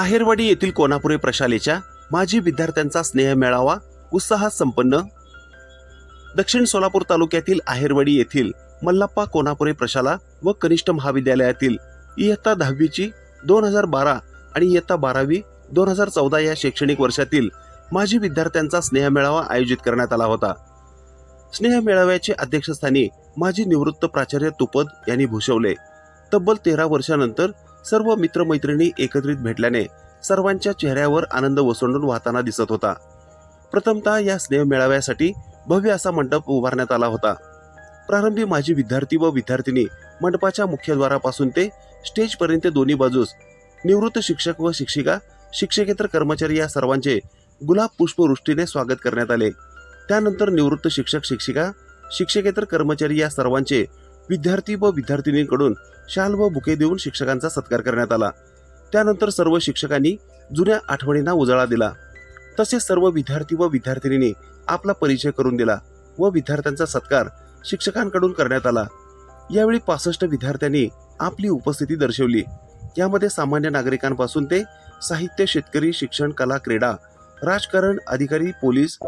आहेरवाडी येथील कोनापुरे प्रशालेच्या माजी विद्यार्थ्यांचा स्नेह मेळावा उत्साहात संपन्न. दक्षिण सोलापूर तालुक्यातील आहेरवाडी येथील मल्लाप्पा कोनापुरे प्रशाला व कनिष्ठ महाविद्यालयातील इयत्ता दहावीची दोन हजार बारा आणि इयत्ता बारावी दोन हजार चौदा या शैक्षणिक वर्षातील माजी विद्यार्थ्यांचा स्नेह मेळावा आयोजित करण्यात आला होता. स्नेह मेळाव्याचे अध्यक्षस्थानी माजी निवृत्त प्राचार्य तुपद यांनी भूषवले. तब्बल तेरा वर्षानंतर सर्व मित्रमैत्रिणी एकत्रित भेटल्याने सर्वांच्या चेहऱ्यावर आनंद वसंडून वाहताना दिसत होता. प्रथमतः या स्नेह मेळाव्यासाठी भव्य असा मंडप उभारण्यात आला होता. प्रारंभी माझी विद्यार्थी व विद्यार्थिनी मंडपाच्या मुख्यद्वारापासून ते स्टेजपर्यंत दोन्ही बाजूस निवृत्त शिक्षक व शिक्षिका शिक्षकेतर कर्मचारी या सर्वांचे गुलाब पुष्पवृष्टीने स्वागत करण्यात आले. त्यानंतर निवृत्त शिक्षक शिक्षिका शिक्षकेतर कर्मचारी या सर्वांचे विद्यार्थी व विद्यार्थिनींकडून शाल व बुके देऊन शिक्षकांचा सत्कार करण्यात आला. त्यानंतर सर्व शिक्षकांनी जुन्या आठवणींना उजाळा दिला. तसेच सर्व विद्यार्थी व विद्यार्थिनींनी आपला परिचय करून दिला व विद्यार्थ्यांचा सत्कार शिक्षकांकडून करण्यात आला. यावेळी पासष्ट विद्यार्थ्यांनी आपली उपस्थिती दर्शवली. यामध्ये सामान्य नागरिकांपासून ते साहित्य शेतकरी शिक्षण कला क्रीडा राजकारण अधिकारी पोलीस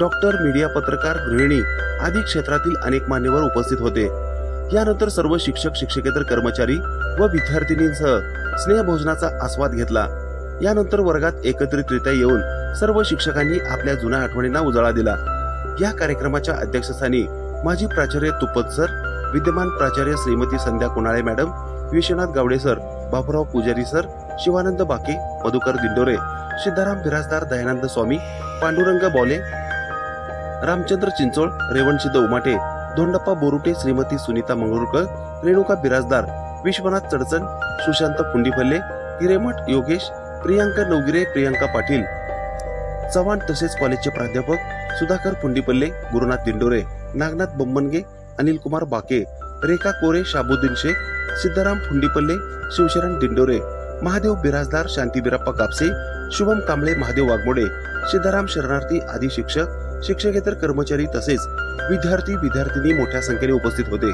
डॉक्टर मीडिया पत्रकार गृहिणी आदी क्षेत्रातील अनेक मान्यवर उपस्थित होते. यानंतर सर्व शिक्षक शिक्षकेतर कर्मचारी व विद्यार्थिनींसह स्नेहभोजनाचा आस्वाद घेतला. यानंतर वर्गात एकत्रितरित्या येऊन सर्व शिक्षकांनी आपल्या जुन्या आठवणींना उजाळा दिला. या कार्यक्रमाच्या अध्यक्षस्थानी माजी प्राचार्य तुपत सर विद्यमान प्राचार्य Shrimati Sandhya Kunale madam Vishwanath Gawade sir Bapurao Pujari sir Shivanand Bake Madhukar Dindore Siddharam Birajdar Dayanand Swami Pandurang Bole Ramchandra Chinchol Revansiddha Umate धोंडप्पा बोरुटे Shrimati Sunita मंगरुळकर Renuka Birajdar Vishwanath चडचण Sushant पुंडीफल्ले Hiremath Yogesh Priyanka Navgire Priyanka Patil. Chavan तसेच कॉलेजचे प्राध्यापक सुधाकर पुंडीपल्ले गुरुनाथ दिंडोरे नागनाथ बम्मनगे अनिल कुमार बाके रेखा कोरे शाबुद्दीन शेख सिद्धाराम फुंडीपल्ले शिवशरण दिंडोरे महादेव बिराजदार शांती बिराप्पा कापसे शुभम कांबळे महादेव वाघमोडे सिद्धाराम शरणार्थी आदी शिक्षक शिक्षकेतर कर्मचारी तसेच विद्यार्थी विद्यार्थिनी मोठ्या संख्येने उपस्थित होते.